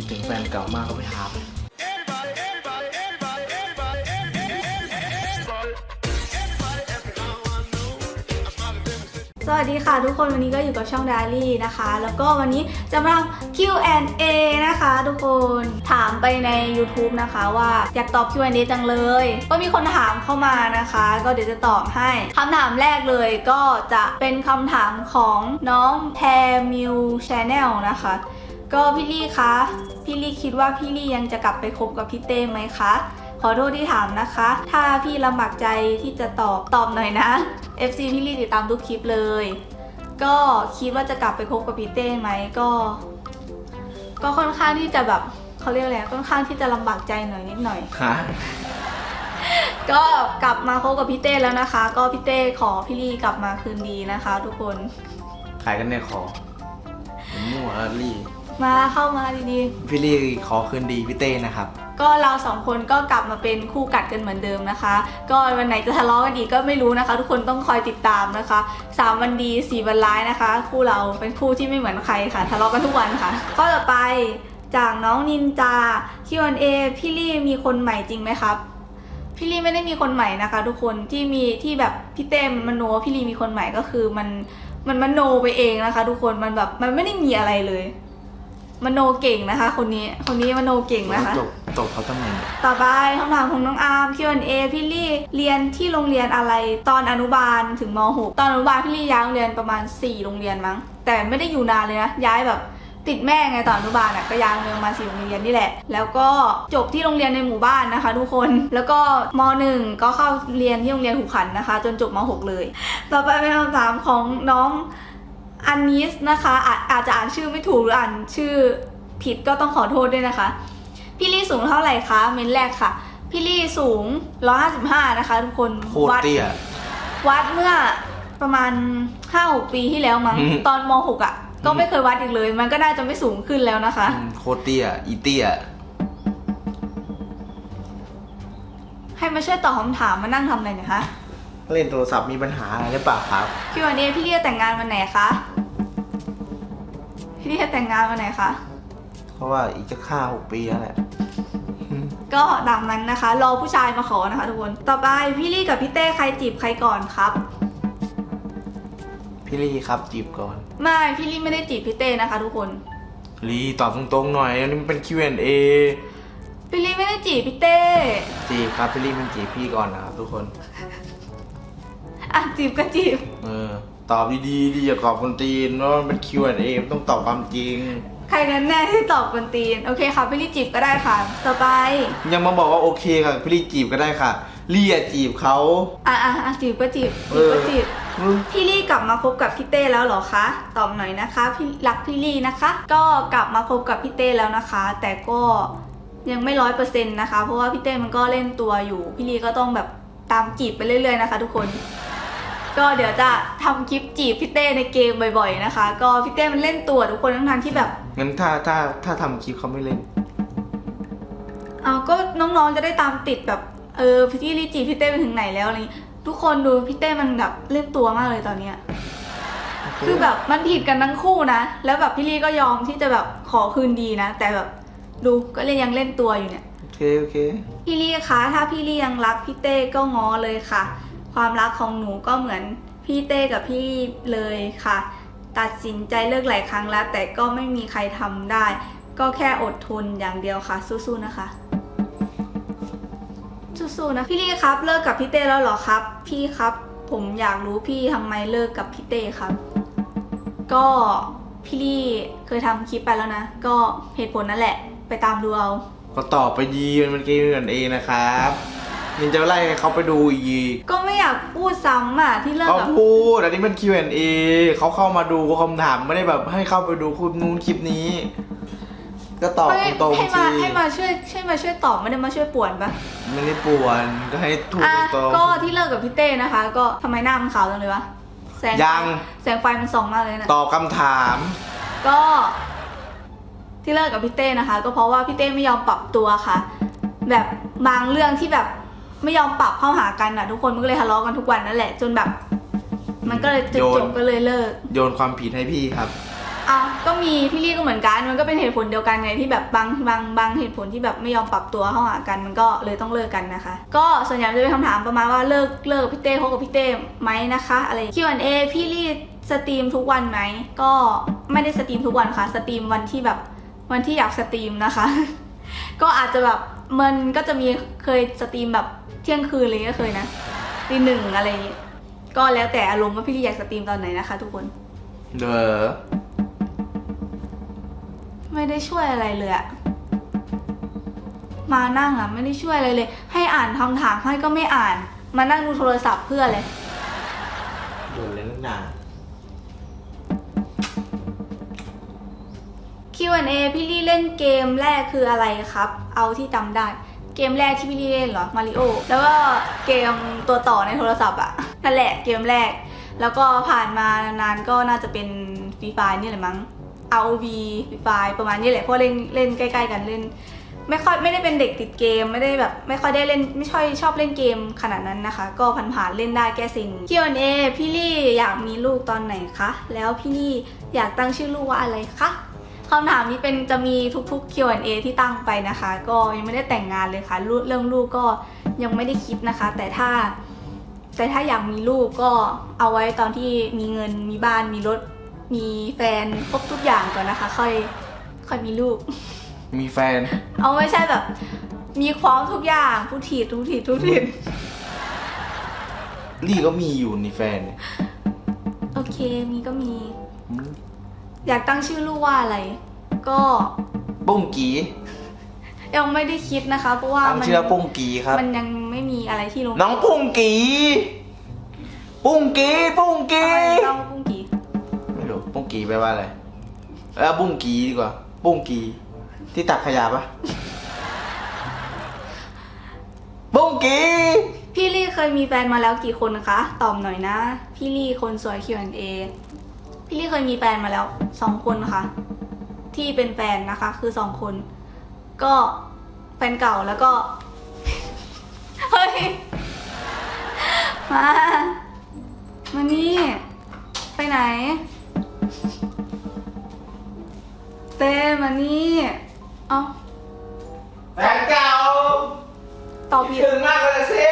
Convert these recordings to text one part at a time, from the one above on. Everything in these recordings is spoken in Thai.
คิดถึงแฟนเก่ามากก็ไปหาไปสวัสดีค่ะทุกคนวันนี้ก็อยู่กับช่องดารี่นะคะ แล้วก็วันนี้จะมาทำ Q&A นะคะ ทุกคนถามไปใน YouTube นะคะว่าอยากตอบ Q&A จังเลย ก็มีคนถามเข้ามานะคะ ก็เดี๋ยวจะตอบให้คำถามแรกเลยก็จะเป็นคำถามของน้องแพรมิวชแนลนะคะ ก็พี่ลี่คะ พี่ลี่คิดว่าพี่ลี่ยังจะกลับไปคบกับพี่เต้ไหมคะ ขอโทษที่ถามนะคะ ถ้าพี่ลำบากใจที่จะตอบตอบหน่อยนะ FC พี่ลี่ติดตามทุกคลิปเลย ก็คิดว่าจะกลับไปคบกับพี่เต้ไหมก็ ก็ค่อนข้างที่จะแบบเขาเรียกอะไรค่อนข้างที่จะลำบากใจหน่อยนิดหน่อยฮะก็กลับมาคบกับพี่เต้แล้วนะคะ ก็พี่เต้ขอพี่ลี่กลับมาคืนดีนะคะ ทุกคนขายกันในคอผมมั่วแล้วลี่ มาเข้ามาดีพี่ลี่ขอคืนดีพี่เต้นะครับ ๆ ก็เราสองคนก็กลับมาเป็นคู่กัดกันเหมือนเดิมนะคะ ก็วันไหนจะทะเลาะกันอีกก็ไม่รู้นะคะ ทุกคนต้องคอยติดตามนะคะสามวันดีสี่วันร้ายนะคะ คู่เราเป็นคู่ที่ไม่เหมือนใครค่ะ ทะเลาะกันทุกวันค่ะข้อต่อไปจากน้องนินจา Q&A พี่ลี่มีคนใหม่จริงไหมครับ พี่ลี่ไม่ได้มีคนใหม่นะคะ ทุกคนที่มีที่แบบพี่เต้มมโนว่าพี่ลี่มีคนใหม่ก็คือมันมันมโนไปเองนะคะ ทุกคนมันแบบมันไม่ได้มีอะไรเลย มโนเก่งนะคะ คนนี้คนนี้มโนเก่งนะคะจบจบเขาทำไมเนี่ย ต่อไปคำถามของน้องอาร์ม Q&A พี่ลี่เรียนที่โรงเรียนอะไรตอนอนุบาลถึงม .6 ตอนอนุบาลพี่ลี่ย้ายโรงเรียนประมาณ 4 โรงเรียนมั้ง แต่ไม่ได้อยู่นานเลยนะ ย้ายแบบติดแม่ไงตอนอนุบาลอะก็ย้ายโรงเรียนมาสี่โรงเรียนนี่แหละ แล้วก็จบที่โรงเรียนในหมู่บ้านนะคะ ทุกคนแล้วก็ม .1 ก็เข้าเรียนที่โรงเรียนหูขันนะคะ จนจบม .6 เลย ต่อไปเป็นคำถามของน้อง อันนิสนะคะอาจอาจจะอ่านชื่อไม่ถูกหรืออ่านชื่อผิดก็ต้องขอโทษด้วยนะคะ พี่ลี่สูงเท่าไหร่คะเม้นแรกค่ะ พี่ลี่สูง 155 นะคะทุกคนโคตรเตี้ย วัดเมื่อประมาณ 5-6 ปีที่แล้วมั้งอืม ตอนม .6 อะ ก็ไม่เคยวัดอีกเลย มันก็น่าจะไม่สูงขึ้นแล้วนะคะ อืมโคตรเตี้ย อีเตี้ย ให้มาช่วยตอบคำถามมานั่งทำอะไรเนี่ยคะเล่นโทรศัพท์มีปัญหาอะไรหรือเปล่าครับ พี่วันนี้พี่ลี่จะแต่งงานวันไหนคะ พี่ลี่จะแต่งงานวันไหนคะ เพราะว่าอีกจะฆ่าหกปีแล้วแหละก็ตามนั้นนะคะ รอผู้ชายมาขอนะคะทุกคน ต่อไปพี่ลี่กับพี่เต้ใครจีบใครก่อนครับ พี่ลี่ครับจีบก่อน ไม่พี่ลี่ไม่ได้จีบพี่เต้นะคะ ทุกคน ลี่ตอบตรงๆหน่อยอันนี้มันเป็น Q&A พี่ลี่ไม่ได้จีบพี่เต้จีบครับพี่ลี่มันจีบพี่ก่อนนะครับทุกคน อะจีบก็จีบ เออ ตอบดีๆดีอย่าตอบคนตีนว่ามันเป็น Q&A มันต้องตอบความจริง ใครกันแน่ที่ตอบกันตีน โอเคค่ะพี่ลี่จีบก็ได้ค่ะ ต่อไป ยังมาบอกว่าโอเคค่ะพี่ลี่จีบก็ได้ค่ะลี่อะจีบเขา อะอะอะจีบก็จีบเอจีบอก็จีบอืมพี่ลี่กลับมาคบกับพี่เต้แล้วเหรอคะ ตอบหน่อยนะคะพี่รักพี่ลี่นะคะ ก็กลับมาคบกับพี่เต้แล้วนะคะ แต่ก็ยังไม่ร้อยเปอร์เซ็นต์นะคะ เพราะว่าพี่เต้มันก็เล่นตัวอยู่ พี่ลี่ก็ต้องแบบตามจีบไปเรื่อยๆนะคะ ทุกคน ก็เดี๋ยวจะทำคลิปจีบพี่เต้ในเกมบ่อยๆนะคะ ก็พี่เต้มันเล่นตัวทุกคนทั้งๆที่แบบ งั้นถ้าถ้าถ้าทำคลิปเขาไม่เล่น เอาก็น้องๆจะได้ตามติดแบบ เออพี่ลี่จีบพี่เต้ไปถึงไหนแล้วอะไรอย่างงี้ทุกคนดูพี่เต้มันแบบเล่นตัวมากเลยตอนเนี้ย คือแบบมันผิดกันทั้งคู่นะ แล้วแบบพี่ลี่ก็ยอมที่จะแบบขอคืนดีนะ แต่แบบดูก็เลยยังเล่นตัวอยู่เนี่ย โอเค โอเค พี่ลี่คะถ้าพี่ลี่ยังรักพี่เต้ก็ง้อเลยค่ะ ความรักของหนูก็เหมือนพี่เต้กับพี่เลยค่ะ ตัดสินใจเลิกหลายครั้งแล้ว แต่ก็ไม่มีใครทำได้ ก็แค่อดทนอย่างเดียวค่ะ สู้ๆนะคะสู้ๆนะพี่ลี่ครับ เลิกกับพี่เต้แล้วเหรอครับ พี่ครับผมอยากรู้พี่ทำไมเลิกกับพี่เต้ครับ ก็พี่ลี่เคยทำคลิปไปแล้วนะ ก็เหตุผลนั่นแหละ ไปตามดูเอา ก็ตอบไปดีมันเป็นเกมกันเองนะครับ นินจะไล่ให้เขาไปดูอีกก็ไม่อยากพูดซ้ำอะที่เลิกเขากับพูดอันนี้เป็น Q&A เขาเข้ามาดูคำถามไม่ได้แบบให้เข้าไปดูคลิปนู้นคลิปนี้ ก็ตอบไม่ตรงให้ๆมาสิให้มาช่วยช่วยมาช่วยตอบไม่ได้มาช่วยป่วนปะไม่ได้ป่วนก็ให้ถูกอะตรง ก็ที่เลิกกับพี่เต้นะคะ ก็ทำไมหน้ามันขาวจังเลยวะแสงไฟยัง แสงไฟมันส่องมากเลยนะ ตอบคำถาม ก็ที่เลิกกับพี่เต้นะคะ ก็เพราะว่าพี่เต้ไม่ยอมปรับตัวค่ะ แบบบางเรื่องที่แบบ ไม่ยอมปรับเข้าหากันอะทุกคนมันก็เลยทะเลาะกันทุกวันนั่นแหละ จนแบบ มันก็เลยจุดโยน จบก็เลยเลิก โยนความผิดให้พี่ครับ อ้าวก็มีพี่ลี่ก็เหมือนกัน มันก็เป็นเหตุผลเดียวกันไงที่แบบบางบางบางเหตุผลที่แบบไม่ยอมปรับตัวเข้าหากันมันก็เลยต้องเลิกกันนะคะ ก็ส่วนใหญ่จะเป็นคำถามประมาณว่าเลิกเลิกพี่เต้คบกับพี่เต้ไหมนะคะ อะไร Q&A พี่ลี่สตรีมทุกวันไหมก็ไม่ได้สตรีมทุกวันค่ะ สตรีมวันที่แบบวันที่อยากสตรีมนะคะ ก็อาจจะแบบมันก็จะมีเคยสตรีมแบบเที่ยงคืนเลยก็เคยนะตีหนึ่งอะไรอย่างงี้ก็แล้วแต่อารมณ์ว่าพี่ลี่อยากสตรีมตอนไหนนะคะ ทุกคน เด้อไม่ได้ช่วยอะไรเลยอะมานั่งอะไม่ได้ช่วยอะไรเลย ให้อ่านคำถามให้ก็ไม่อ่าน มานั่งดูโทรศัพท์เพื่ออะไรโดนเลยนักหนา Q&A พี่ลี่เล่นเกมแรกคืออะไรครับ เอาที่จำได้ เกมแรกที่พี่ลี่เล่นเหรอมาริโอแล้วก็เกมตัวต่อในโทรศัพท์อะนั่นแหละเกมแรก แล้วก็ผ่านมานานๆก็น่าจะเป็นฟรีไฟนี่แหละมั้ง ROV ฟรีไฟประมาณนี้แหละเพราะเล่นเล่นใกล้ๆกันเล่น ไม่ค่อยไม่ได้เป็นเด็กติดเกมไม่ได้แบบ ไม่ค่อยได้เล่นไม่ค่อยชอบเล่นเกมขนาดนั้นนะคะ ก็ผ่านๆเล่นได้แก้สิ่ง Q&A พี่ลี่อยากมีลูกตอนไหนคะแล้วพี่ลี่อยากตั้งชื่อลูกว่าอะไรคะ คำถามนี้เป็นจะมีทุกๆ Q&A ที่ตั้งไปนะคะ ก็ยังไม่ได้แต่งงานเลยค่ะลูกเรื่องลูกก็ยังไม่ได้คิดนะคะ แต่ถ้า แต่ถ้าอยากมีลูกก็เอาไว้ตอนที่มีเงินมีบ้านมีรถ มีแฟนครบทุกอย่างก่อนนะคะ ค่อยค่อยมีลูก มีแฟน เอาไม่ใช่แบบ มีความทุกอย่างทุกทีทุกทีทุกทีลี่ก็มีอยู่ในแฟนเนี่ยโอเคมีก็มีมัน อยากตั้งชื่อลูกว่าอะไร ก็ปุ้งกียังไม่ได้คิดนะคะ เพราะว่าตั้งมันชื่อว่าปุ้งกีครับ มันยังไม่มีอะไรที่ลงน้องปุ้งกีปุ้งกีปุ้งกีอะไรเล่าปุ้งกีไม่รู้ปุ้งกีแปลว่าอะไรเออปุ้งกีดีกว่า ปุ้งกีที่ตักขยะปะปุ้งกีพี่ลี่เคยมีแฟนมาแล้วกี่คนคะ ตอบหน่อยนะ พี่ลี่คนสวย Q&A พี่ลี่เคยมีแฟนมาแล้วสองคนค่ะ ที่เป็นแฟนนะคะ คือสองคน ก็แฟนเก่าแล้วก็ เฮ้ย มา มานี่ ไปไหน เต้มานี่ เอาแฟนเก่าตอบผิดถึงมากเลยสิ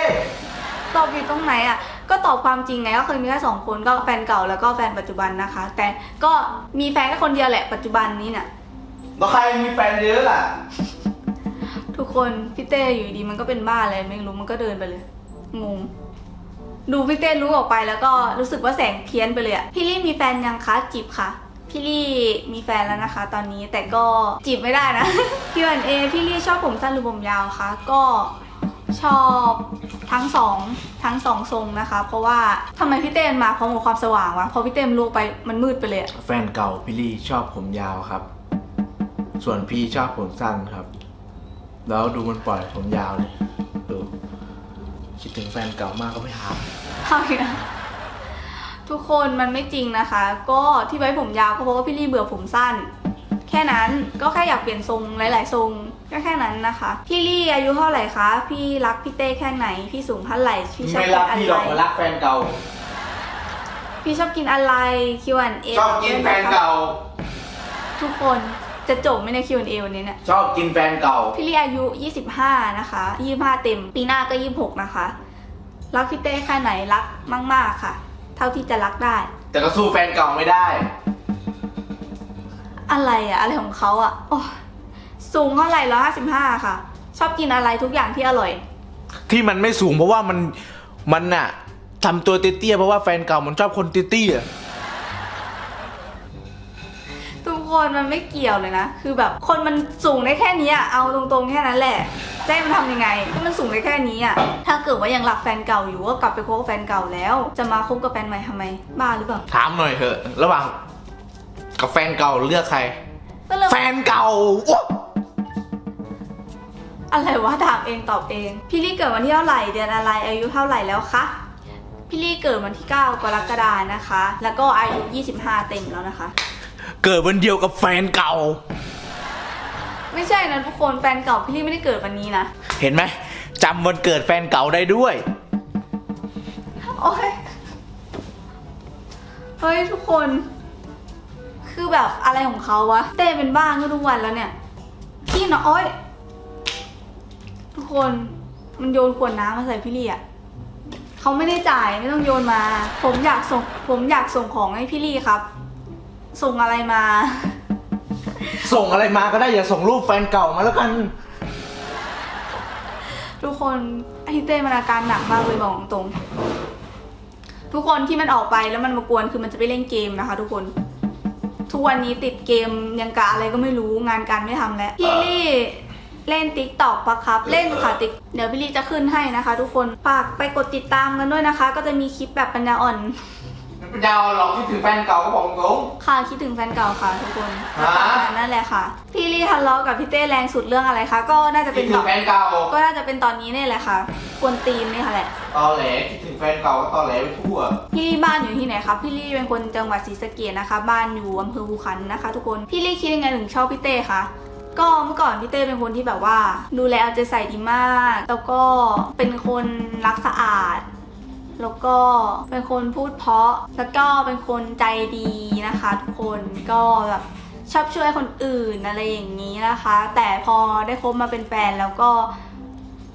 ตอบผิดตรงไหนอะ ก็ตอบความจริงไงก็เคยมีแค่สองคนก็แฟนเก่าแล้วก็แฟนปัจจุบันนะคะ แต่ก็มีแฟนแค่คนเดียวแหละปัจจุบันนี้เนี่ยแล้วใครมีแฟนเยอะอะ ทุกคนพี่เต้อยู่ดีมันก็เป็นบ้าอะไรไม่รู้มันก็เดินไปเลยงงดูพี่เต้รู้ออกไปแล้วก็รู้สึกว่าแสงเพี้ยนไปเลยอะพี่ลี่มีแฟนยังคะจีบค่ะพี่ลี่มีแฟนแล้วนะคะ ตอนนี้แต่ก็จีบไม่ได้นะ Q&A พี่ลี่ชอบผมสั้นหรือผมยาวคะก็ ชอบทั้งสองทั้งสองทรงนะคะ เพราะว่าทำไมพี่เต้มันมาพร้อมกับความสว่างวะพอพี่เต้มันลูกไปมันมืดไปเลยอะแฟนเก่าพี่ลี่ชอบผมยาวครับ ส่วนพี่ชอบผมสั้นครับ แล้วดูมันปล่อยผมยาวเลยดูคิดถึงแฟนเก่ามากก็ไม่หา เอาอีกแล้วทุกคนมันไม่จริงนะคะ ก็ที่ไว้ผมยาวก็เพราะว่าพี่ลี่เบื่อผมสั้น แค่นั้นก็แค่อยากเปลี่ยนทรงหลาย ๆ ทรง ก็แค่นั้นนะคะ พี่ลี่อายุเท่าไหร่คะ พี่รักพี่เต้แค่ไหน พี่สูงเท่าไหร่ พี่ชอบไม่กิรักนอะพี่หรไรอกมารักแฟนเก่า พี่ชอบกินอะไร Q&A ชอบกินแฟนเก่า ทุกคนจะจบไหมใน Q&A วันนี้เนี่ย ชอบกินแฟนเก่า พี่ลี่อายุ 25 นะคะ 25 เต็ม ปีหน้าก็ 26 นะคะ รักพี่เต้แค่ไหน รักมาก ๆ ค่ะ เท่าที่จะรักได้ แต่ก็สู้แฟนเก่าไม่ได้ อะไรอะอะไรของเขาอะโอ้ สูงเท่าไหร่ร้อยห้าสิบห้าค่ะ ชอบกินอะไรทุกอย่างที่อร่อย ที่มันไม่สูงเพราะว่ามันมันน่ะทำตัวเตี้ยๆเพราะว่าแฟนเก่ามันชอบคนเตี้ยทุกคนมันไม่เกี่ยวเลยนะ คือแบบคนมันสูงได้แค่นี้อะเอาตรงๆแค่นั้นแหละจะให้มันทำยังไงก็มันสูงได้แค่นี้อะถ้าเกิดว่ายังรักแฟนเก่าอยู่ก็กลับไปคบกับแฟนเก่าแล้ว จะมาคบกับแฟนใหม่ทำไม บ้าหรือเปล่าๆถามหน่อยเถอะ ระหว่างกับแฟนเก่าเลือกใคร ก็เรื่องแฟนเก่าโอ๊ะ อะไรวะถามเองตอบเอง พี่ลี่เกิดวันที่เท่าไหร่เดือนอะไรอายุเท่าไหร่แล้วคะพี่ลี่เกิดวันที่ 9 กรกฎานะคะ แล้วก็อายุ 25 เต็มแล้วนะคะ เกิดวันเดียวกับแฟนเก่า ไม่ใช่นะทุกคนแฟนเก่าพี่ลี่ไม่ได้เกิดวันนี้นะ เห็นไหมจำวันเกิดแฟนเก่าได้ด้วย โอ้ย เฮ้ยทุกคน คืคือแบบอะไรของเขาวะ เต้เป็นบ้านก็ทุกวันแล้วเนี่ย พี่น้อย ทุกคนมันโยนขวดน้ำมาใส่พี่ลี่อะเขาไม่ได้จ่ายไม่ต้องโยนมา ผมอยากส่งผมอยากส่งของให้พี่ลี่ครับ ส่งอะไรมา ส่งอะไรมาก็ได้อย่าส่งรูปแฟนเก่ามาแล้วกัน ทุกคนไอ้เต้มันอาการหนักมากเลยบอกตรงๆทุกคนที่มันออกไปแล้วมันมากวนคือมันจะไปเล่นเกมนะคะ ทุกคน ทุกวันนี้ติดเกมยังกะอะไรก็ไม่รู้งานการไม่ทำแล้วพี่ลี่ เล่นติ๊กตอกปะครับ เล่นค่ะติ๊กเดี๋ยวพี่ลี่จะขึ้นให้นะคะ ทุกคนฝากไปกดติดตามกันด้วยนะคะ ก็จะมีคลิปแบบปัญญาอ่อน มันเป็นดาวหรอกคิดถึงแฟนเก่าก็บอกตรง ค่ะคิดถึงแฟนเก่าค่ะทุกคนฮะก็ตามนั้นนั่นแหละค่ะ พี่ลี่ทะเลาะกับพี่เต้แรงสุดเรื่องอะไรคะก็น่าจะคิเป็ดนถึตองนแฟนเก่าก็น่าจะเป็นตอนนี้เนี่ยแหละค่ะกวนตีนนี่ค่ะแหละ ตอแหลคิดถึงแฟนเก่าก็ตอแหลไปทั่ว พี่ลี่บ้านอยู่ที่ไหนครับพี่ลี่เป็นคนจังหวัดศรีสะเกษนะคะ บ้านอยู่อำเภอภูขันนะคะ ทุกคนพี่ลี่คิดยังไงถึงชอบพี่เต้คะ ก็เมื่อก่อนพี่เต้เป็นคนที่แบบว่า ดูแลเอาใจใส่ดีมาก แล้วก็เป็นคนรักสะอาด แล้วก็เป็นคนพูดเพราะ แล้วก็เป็นคนใจดีนะคะทุกคนก็แบบชอบช่วยคนอื่นอะไรอย่างนี้นะคะ แต่พอได้คบมาเป็นแฟนแล้วก็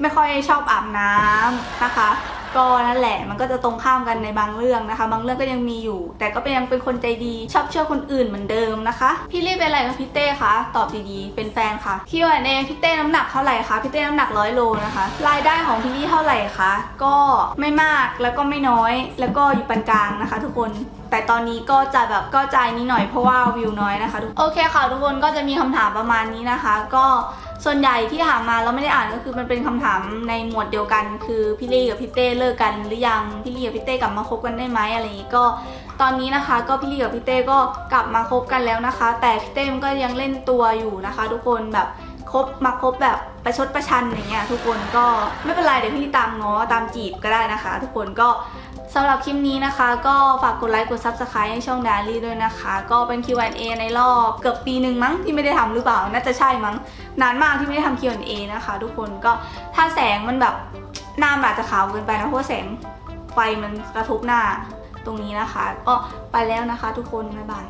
ไม่ค่อยชอบอาบน้ำนะคะ ก็นั่นแหละ มันก็จะตรงข้ามกันในบางเรื่องนะคะ บางเรื่องก็ยังมีอยู่ แต่ก็เป็นยังเป็นคนใจดีชอบช่วยคนอื่นเหมือนเดิมนะคะ พี่รีบเป็นอะไรกับพี่เต้คะตอบดีๆ เป็นแฟนค่ะพี่วันเองพี่เต้น้ำหนักเท่าไหร่คะพี่เต้น้ำหนักร้อยโลนะคะ รายได้ของพี่ลี่เท่าไหร่คะก็ไม่มากแล้วก็ไม่น้อย แล้วก็อยู่ปานกลางนะคะ ทุกคน แต่ตอนนี้ก็จะแบบก็ใจนิดหน่อยเพราะว่าวิวน้อยนะคะทุกโอเคค่ะทุกคนก็จะมีคำถามประมาณนี้นะคะ ก็ส่วนใหญ่ที่ถามมาแล้วไม่ได้อ่านก็คือมันเป็นคำถามในหมวดเดียวกัน คือพี่ลี่กับพี่เต้เลิกกันหรือยังพี่ลี่กับพี่เต้กลับมาคบกันได้ไหมอะไรอย่างนี้ก็ตอนนี้นะคะก็พี่ลี่กับพี่เต้ก็กลับมาคบกันแล้วนะคะ แต่พี่เต้มก็ยังเล่นตัวอยู่นะคะ ทุกคนแบบคบมาคบแบบประชดประชันอย่างเงี้ยทุกคนก็ไม่เป็นไรเดี๋ยวพี่ลี่ตามง้อตามจีบก็ได้นะคะ ทุกคนก็ สำหรับคลิปนี้นะคะ ก็ฝากกดไลค์กด Subscribe ให้ช่องดารี่ด้วยนะคะ ก็เป็น Q&A ในรอบเกือบปีหนึ่งมั้งที่ไม่ได้ทำหรือเปล่า น่าจะใช่มั้ง นานมากที่ไม่ได้ทำ Q&A นะคะ ทุกคนก็ถ้าแสงมันแบบหน้ามันอาจจะขาวเกินไปนะเพราะแสงไฟมันกระทบหน้าตรงนี้นะคะ ก็ไปแล้วนะคะ ทุกคนบ๊ายบาย